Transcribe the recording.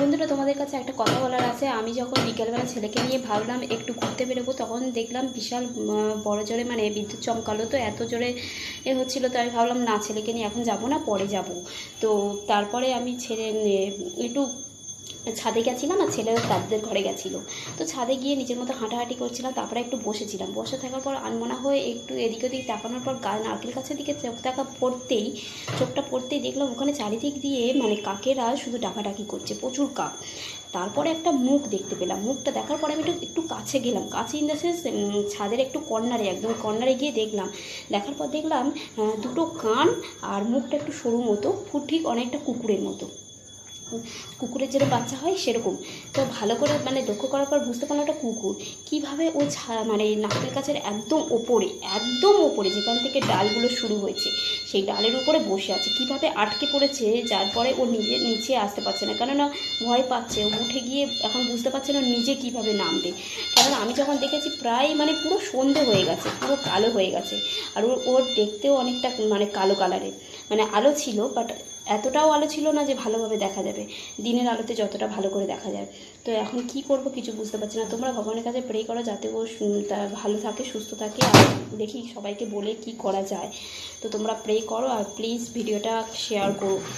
বন্ধুরা, তোমাদের কাছে একটা কথা বলার আছে। আমি যখন বিকেলবেলা ছেলেকে নিয়ে ভাবলাম একটু ঘুরতে বেরোবো, তখন দেখলাম বিশাল বড় জোরে মানে বিদ্যুৎ চমকালো তো, এত জোরে এ হচ্ছিল, তো আমি ভাবলাম, না, ছেলেকে নিয়ে এখন যাব না, পরে যাব। তো তারপরে আমি ছেলে একটু ছাদে গেছিলাম আর ছেলেরা দাদুদের ঘরে গেছিল। তো ছাদে গিয়ে নিজের মতো হাঁটাহাঁটি করছিলাম, তারপরে একটু বসেছিলাম। বসে থাকার পর আনমনা হয়ে একটু এদিক ওদিক তাকানোর পর গায়ে নারকেল গাছের দিকে চোখ টাকা পড়তেই, চোখটা পড়তেই দেখলাম ওখানে চারিদিক দিয়ে মানে কাকেরা শুধু ডাকাডাকি করছে, প্রচুর কাক। তারপরে একটা মুখ দেখতে পেলাম। মুখটা দেখার পরে আমি একটু একটু কাছে গেলাম। কাছে ইন দ্য সেন্স ছাদের একটু কর্নারে, একদম কর্নারে গিয়ে দেখলাম। দেখার পর দেখলাম দুটো কান আর মুখটা একটু সরু মতো ঠিক অনেকটা কুকুরের মতো। কুকুরের যেরকম বাচ্চা হয় সেরকম। তো ভালো করে মানে লক্ষ্য করার পর বুঝতে পারলাম ওটা কুকুর কীভাবে ও মানে নারকেল গাছের একদম ওপরে একদম ওপরে যেখান থেকে ডালগুলো শুরু হয়েছে, সেই ডালের উপরে বসে আছে। কীভাবে আটকে পড়েছে যার পরে ও নিজে, নিচে আসতে পারছে না। কেননা ভয় পাচ্ছে, ও উঠে গিয়ে এখন বুঝতে পারছে না নিজে কীভাবে নামবে। কারণ আমি যখন দেখেছি প্রায় মানে পুরো সন্ধে হয়ে গেছে, পুরো কালো হয়ে গেছে। আর ওর দেখতেও অনেকটা মানে কালো কালারের মানে আলো ছিল বাট এতটাও আলো ছিল না যে ভালোভাবে দেখা যাবে। দিনের আলোতে যতটা ভালো করে দেখা যায়। তো এখন কি করব কিছু বুঝতে পারছি না। তোমরা ভগবানের কাছে প্রে করো যাতে ও ভালো থাকে, সুস্থ থাকে। আর দেখি সবাইকে বলে কি করা যায়। তো তোমরা প্রে করো আর প্লিজ ভিডিওটা শেয়ার করো।